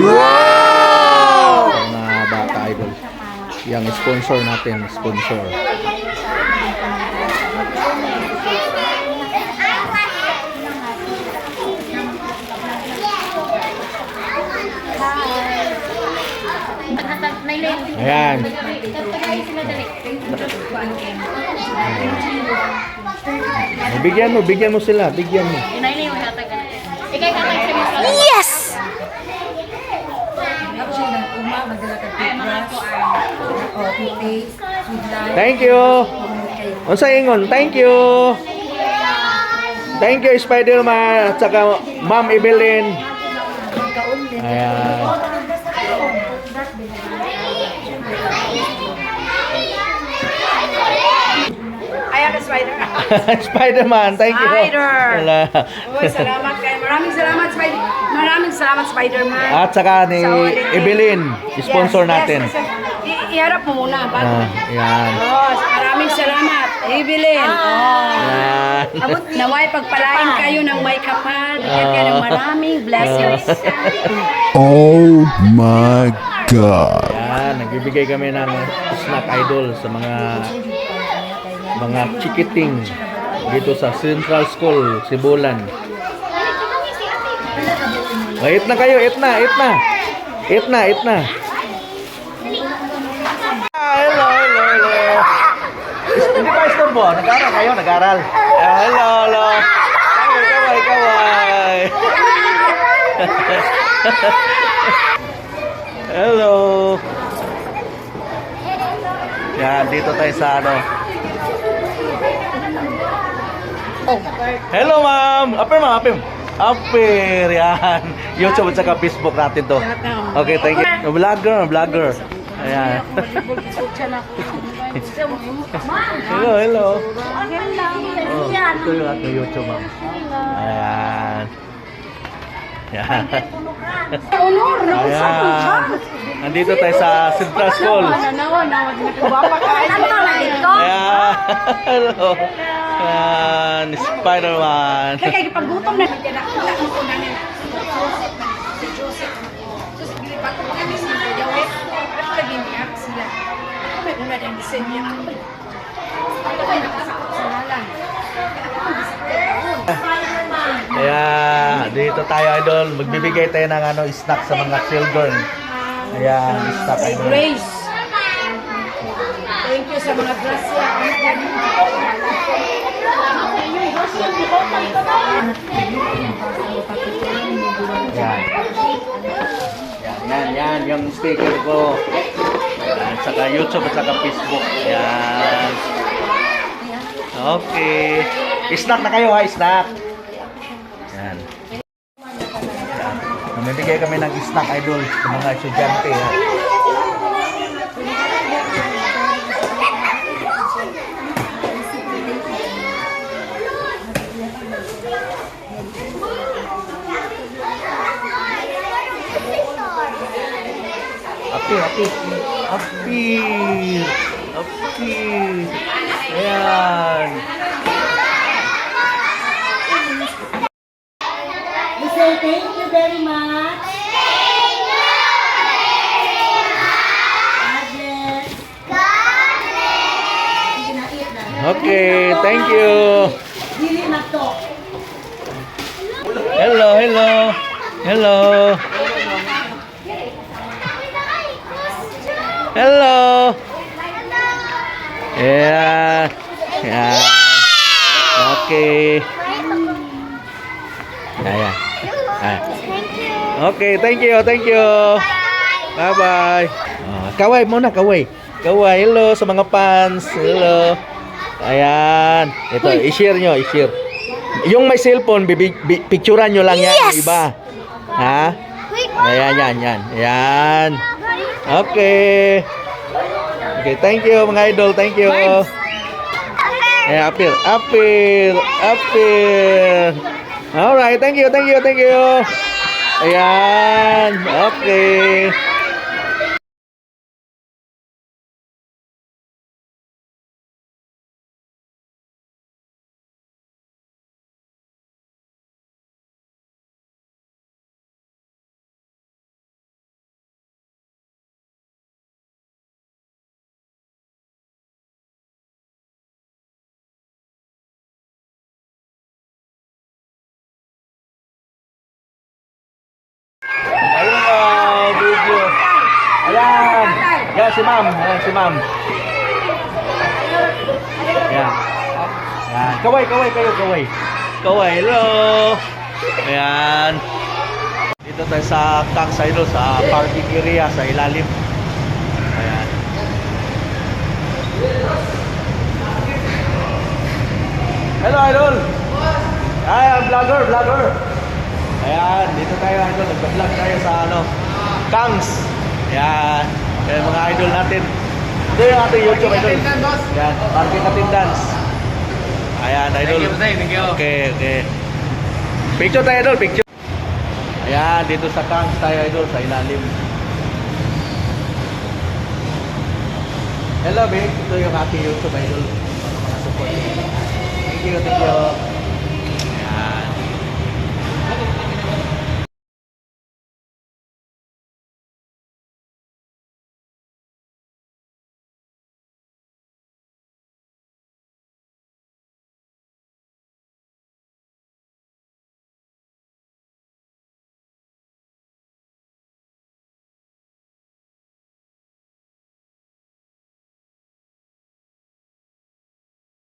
Wow! Mga bata idol. Yang sponsor natin, sponsor. Ayan. Bigyan mo, bigyan mo sila, bigyan mo. Yes! Ako siya ng uma, magdala ka toothbrush, o toothpaste, toothlight, Thank you. Unsa ingon? Thank you. Thank you Spider-Man at saka Ma'am Evelyn. Ayan. Ayan na spider. Spider-Man, thank you. Spider. Uy, salamat kayo. Maraming salamat, Spider. Maraming salamat, Spider-Man. At saka ni Sa. Evelyn, sponsor Yes, natin. Yes, yes. Iharap mo muna. Bago. Ah, yan. Oh, maraming salamat. Evelyn. Oh. Yan. Abot naway pagpalain kayo ng may kapal. Bigyan kayo ng maraming blessings. Oh my God. Yan, nagbibigay kami ng snack idol sa mga mga chikiting dito sa Central School, Sibulan. Oh, na kayo, eat na, eat na. Eat na, eat na. Ah, hello, hello, hello. Hindi ba istorbo? Nag-aral kayo, nag-aral. Ah, hello, hello. Kaway, kaway, kaway. Hello. Yan, dito tayo sa ano. Hello, ma'am. Apir, ma'am, apir. Apir, yan. YouTube at saka Facebook natin to. Okay, thank you. Vlogger, vlogger. Ayan. hello, hello. Oh, ito yung ating YouTube, ma'am. Ayan. Yan. Ayan. Nandito tayo sa Central School. Ayan. Hello. Ayan. Spider-Man. Kaya paggutom na. Kaya ako ko na nila. Si Joseph. Tapos gilipat ko kami si Yahweh. At lagi niya sila. Ako may una din design niya. Ako may nakasakot sa lalan. Ayan. Dito tayo, idol. Magbibigay tayo ng ano, snack sa mga children. Ayan. Snack, idol. Grace. Thank you sa mga grasya. Ayan. Yan, yan, yan. Yung sticker ko. Ayan. Saka YouTube at saka Facebook. Ayan. Okay. Snack na kayo ha, snack. Yan. Yan. Namibigay kami ng snack idol sa mga estudyante ha. Api, api. Api. Api. Ayan. We say thank you very much. Sige na, eat na. Okay, thank you. Hello, hello. Hello. Hello. Yeah. Yeah. Okay. Yeah, yeah. Ah. Okay, thank you, thank you. Bye-bye. Ah, kaway muna, kaway. Kaway, hello sa mga fans. Hello. Ayan. Ito, i-share nyo, i-share. Yung may cellphone, bi- picturean nyo lang yan, yung iba. Ha? Ayan, yan, yan. Ayan. Okay. Okay, thank you mga idol. Thank you. Ayan, appeal. Appeal. Appeal. Alright, thank you, thank you, thank you. Ayan. Okay. Ayan si ma'am. Ayan si ma'am. Ayan. Ayan. Kaway, kaway kayo, kaway. Kaway, hello. Ayan. Dito tayo sa Kang Idol, sa parking area, sa ilalim. Ayan. Hello, Idol. Ayan, vlogger, vlogger. Ayan, dito tayo, Idol. Nagpa-vlog tayo sa ano, Kangs. Ayan. Ayan, mga idol natin. Ito yung ating YouTube, Idol. Ayan, parking attendance. Ayan, Idol. thank you. Okay, okay. Picture tayo, Idol, picture. Ayan, dito sa Kangs tayo, Idol, sa ilalim. Hello, babe. Ito yung ating YouTube, Idol. Mga support. Thank you, thank you.